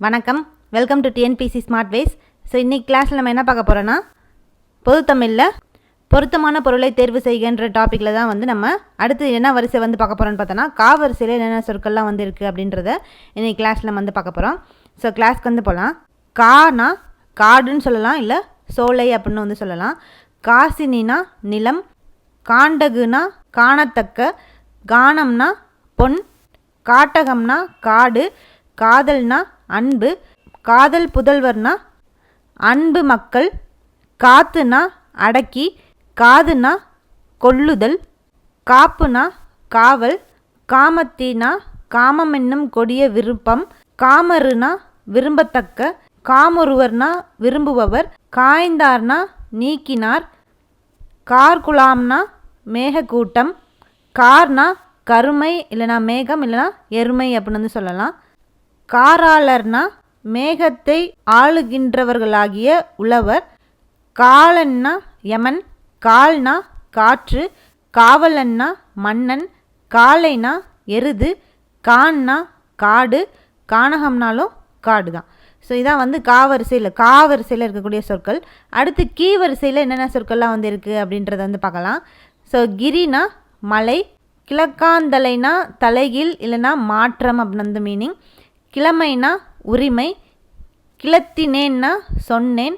வணக்கம். Welcome to TNPSC smart ways so இன்றைக்கி கிளாஸில் நம்ம என்ன பார்க்க போகிறோன்னா பொதுத்தமிழில் பொருத்தமான பொருளை தேர்வு செய்கின்ற டாப்பிக்கில் தான் வந்து நம்ம அடுத்து என்ன வரிசை வந்து பார்க்க போகிறோன்னு பார்த்தோன்னா கா வரிசையில் என்னென்ன சொற்கள்லாம் வந்து இருக்குது அப்படின்றத இன்றைக்கி கிளாஸில் நம்ம வந்து பார்க்க போகிறோம் ஸோ கிளாஸ்க்கு வந்து போகலாம் கானா காடுன்னு சொல்லலாம் இல்லை சோலை அப்படின்னு வந்து சொல்லலாம். காசினா நிலம் காண்டகுனா காணத்தக்க கானம்னா பொன் காட்டகம்னா காடு காதல்னா அன்பு காதல் புதல்வர்னா அன்பு மக்கள் காத்துனா அடக்கி காதுனா கொள்ளுதல் காப்புனா காவல் காமத்தினா காமம் என்னும் கொடிய விருப்பம் காமருனா விரும்பத்தக்க காமொருவர்னா விரும்புபவர் காய்ந்தார்னா நீக்கினார் கார்குலாம்னா மேகக்கூட்டம் கார்னா கருமை இல்லைனா மேகம் இல்லைனா எருமை அப்படின்னு வந்து சொல்லலாம். காராளர்னா மேகத்தை ஆளுகின்றவர்களாகிய உழவர் காலன்னா யமன் கால்னா காற்று காவலன்னா மன்னன் காலைனா எருது கான்னா காடு கானகம்னாலும் காடு தான் ஸோ இதான் வந்து காவரிசையில் காவரிசையில் இருக்கக்கூடிய சொற்கள். அடுத்து கீ வரிசையில் என்னென்ன சொற்கள்லாம் வந்து இருக்குது அப்படின்றத வந்து பார்க்கலாம். ஸோ கிரினா மலை கிழக்காந்தலைனா தலைகீழ் இல்லைனா மாற்றம் அப்படின்னு வந்து மீனிங் கிழமைனா உரிமை கிளத்தினேன்னா சொன்னேன்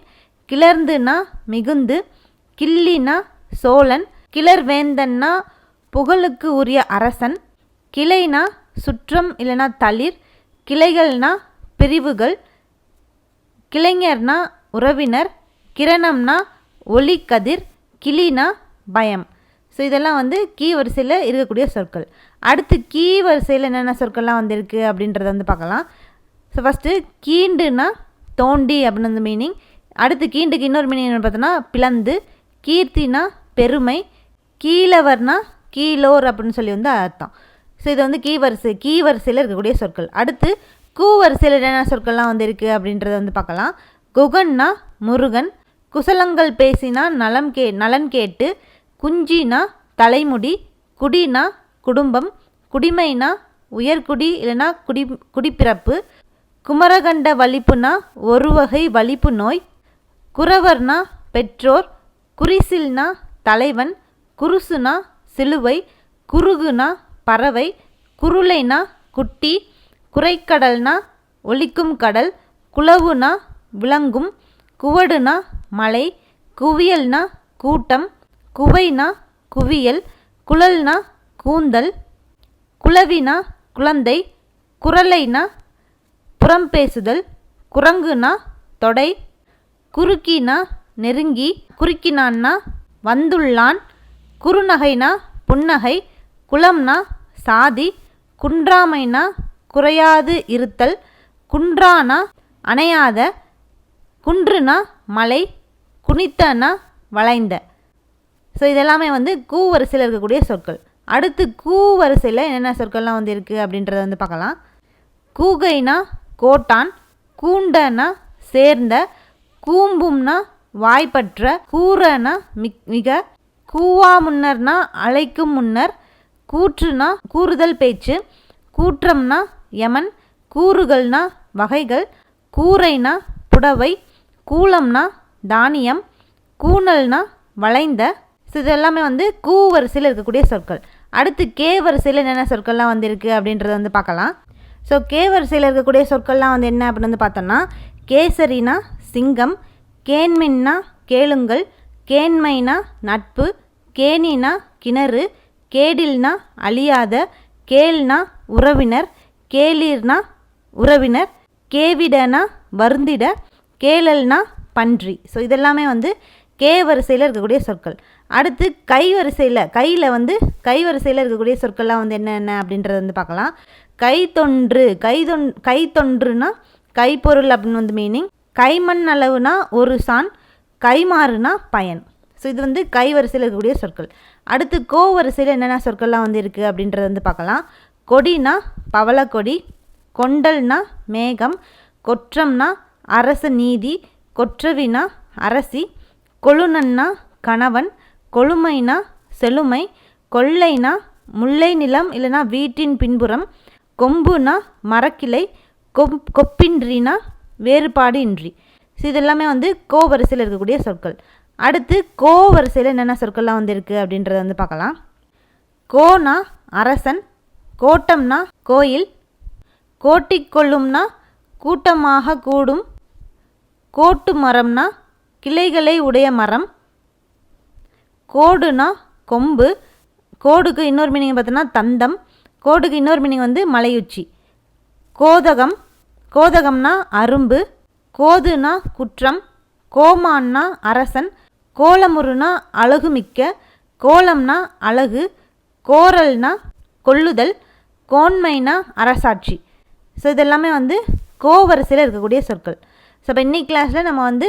கிளர்ந்துனா மிகுந்து கிள்ளினா சோழன் கிளர்வேந்தன்னா புகழுக்கு உரிய அரசன் கிளைனா சுற்றம் இல்லைனா தளிர் கிளைகள்னா பிரிவுகள் கிளைஞர்னா உறவினர் கிரணம்னா ஒளிக்கதிர் கிளினா பயம். ஸோ இதெல்லாம் வந்து கீ வரிசையில் இருக்கக்கூடிய சொற்கள். அடுத்து கீ வரிசையில் என்னென்ன சொற்கள்லாம் வந்திருக்கு அப்படின்றத வந்து பார்க்கலாம். ஸோ ஃபஸ்ட்டு கீண்டுனா தோண்டி அப்படின்னு வந்து மீனிங் அடுத்து கீண்டுக்கு இன்னொரு மீனிங் என்ன பார்த்தோன்னா பிளந்து. கீர்த்தினா பெருமை. கீழவர்னா கீழோர் அப்படின்னு சொல்லி வந்து அர்த்தம். ஸோ இது வந்து கீ வரிசை கீ வரிசையில் இருக்கக்கூடிய சொற்கள். அடுத்து கூ வரிசையில் என்னென்ன சொற்கள்லாம் வந்து இருக்குது அப்படின்றத வந்து பார்க்கலாம். குகன்னா முருகன். குசலங்கள் பேசினா நலம் கே நலன் கேட்டு. குஞ்சினா தலைமுடி குடினா குடும்பம் குடிமைனா உயர்குடி இல்லைனா குடி குடிப்பிறப்பு குமரகண்ட வலிப்புனா ஒரு வகை வலிப்பு நோய் குறவர்னா பெற்றோர் குறிசில்னா தலைவன் குருசுனா சிலுவை குருகுனா பறவை குருளைனா குட்டி குறைக்கடல்னா ஒலிக்கும் கடல் குளவுனா விளங்கும் குவடுனா மலை குவியல்னா கூட்டம் குவைனா குவியல் குழல்னா கூந்தல் குளவினா குழந்தை குரலைனா புறம்பேசுதல் குரங்குனா தொடை குறுக்கினா நெருங்கி குறுக்கினான்னா வந்துள்ளான் குறுநகைனா புன்னகை குளம்னா சாதி குன்றாமைனா குறையாது இருத்தல் குன்றானா அணையாத குன்றுனா மலை குனித்தனா வளைந்த. ஸோ இதெல்லாமே வந்து கூ வரிசையில் இருக்கக்கூடிய சொற்கள். அடுத்து கூ வரிசையில் என்னென்ன சொற்கள்லாம் வந்து இருக்குது அப்படின்றத வந்து பார்க்கலாம். கூகைனா கோட்டான் கூண்டனா சேர்ந்த கூம்பும்னா வாய்ப்பற்ற கூறனா மிக் மிக கூவா முன்னர்னா அழைக்கும் முன்னர் கூற்றுனா கூறுதல் பேச்சு கூற்றம்னா யமன் கூறுகள்னா வகைகள் கூரைனா புடவை கூலம்னா தானியம் கூணல்னா வளைந்த ஸோ இது எல்லாமே வந்து கூ வரிசையில் இருக்கக்கூடிய சொற்கள். அடுத்து கே வரிசையில் என்னென்ன சொற்கள்லாம் வந்திருக்கு அப்படின்றத வந்து பார்க்கலாம். ஸோ கே வரிசையில் இருக்கக்கூடிய சொற்கள்லாம் வந்து என்ன அப்படின்னு வந்து பார்த்தோம்னா கேசரினா சிங்கம் கேன்மின்னா கேளுங்கள் கேண்மைனா நட்பு கேணினா கிணறு கேடில்னா அழியாத கேள்னா உறவினர் கேளிர்னா உறவினர் கேவிடனா வருந்திட கேளல்னா பன்றி. ஸோ இதெல்லாமே வந்து கே வரிசையில் இருக்கக்கூடிய சொற்கள். அடுத்து கை வரிசையில் கையில் வந்து கை வரிசையில் இருக்கக்கூடிய சொற்கள்லாம் வந்து என்னென்ன அப்படின்றத வந்து பார்க்கலாம். கை தொன்று கை கை தொன்றுனா கைப்பொருள் அப்படின்னு வந்து மீனிங் கைமண் அளவுனா ஒரு சான் கைமாறுனா பயன். ஸோ இது வந்து கை வரிசையில் இருக்கக்கூடிய சொற்கள். அடுத்து கோ வரிசையில் என்னென்ன சொற்கள்லாம் வந்து இருக்குது அப்படின்றத வந்து பார்க்கலாம். கொடினா பவளக்கொடி கொண்டல்னா மேகம் கொற்றம்னா அரச நீதி கொற்றவினா அரசி கொழுநன்னா கணவன் கொழுமைனா செழுமை கொள்ளைனா முல்லை நிலம் இல்லைனா வீட்டின் பின்புறம் கொம்புனா மரக்கிளை கொப் கொப்பின்றினா வேறுபாடு இன்றி. ஸோ இது எல்லாமே வந்து கோ வரிசையில் இருக்கக்கூடிய சொற்கள். அடுத்து கோ வரிசையில் என்னென்ன சொற்கள்லாம் வந்து இருக்குது அப்படின்றத வந்து பார்க்கலாம். கோனா அரசன் கோட்டம்னா கோயில் கோட்டிக்கொள்ளும்னா கூட்டமாக கூடும் கோட்டு மரம்னா கிளைகளை உடைய மரம் கோடுனா கொம்பு கோடுக்கு இன்னொரு மீனிங் பார்த்தோன்னா தந்தம் கோடுக்கு இன்னொரு மீனிங் வந்து மலையுச்சி. கோதகம் கோதகம்னா அரும்பு கோதுனா குற்றம் கோமான்னா அரசன் கோலமுருனா அழகுமிக்க கோலம்னா அழகு கோரல்னா கொள்ளுதல் கோன்மைனா அரசாட்சி. ஸோ இதெல்லாமே வந்து கோவரிசையில் இருக்கக்கூடிய சொற்கள். ஸோ இப்போ இன்னைக்கு கிளாஸில் நம்ம வந்து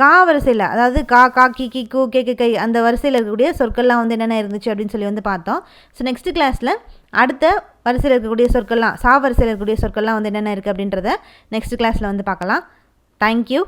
கா வரிசையில் அதாவது கா கா கி கி கூ கே கே கை அந்த வரிசையில் இருக்கக்கூடிய சொற்கள்லாம் வந்து என்னென்ன இருந்துச்சு அப்படின்னு சொல்லி வந்து பார்த்தோம். ஸோ நெக்ஸ்ட் கிளாஸில் அடுத்த வரிசையில் இருக்கக்கூடிய சொற்கள்லாம் சா வரிசையில் இருக்கக்கூடிய சொற்கள்லாம் வந்து என்னென்ன இருக்குது அப்படின்றத நெக்ஸ்ட் கிளாஸில் வந்து பார்க்கலாம். தேங்க்யூ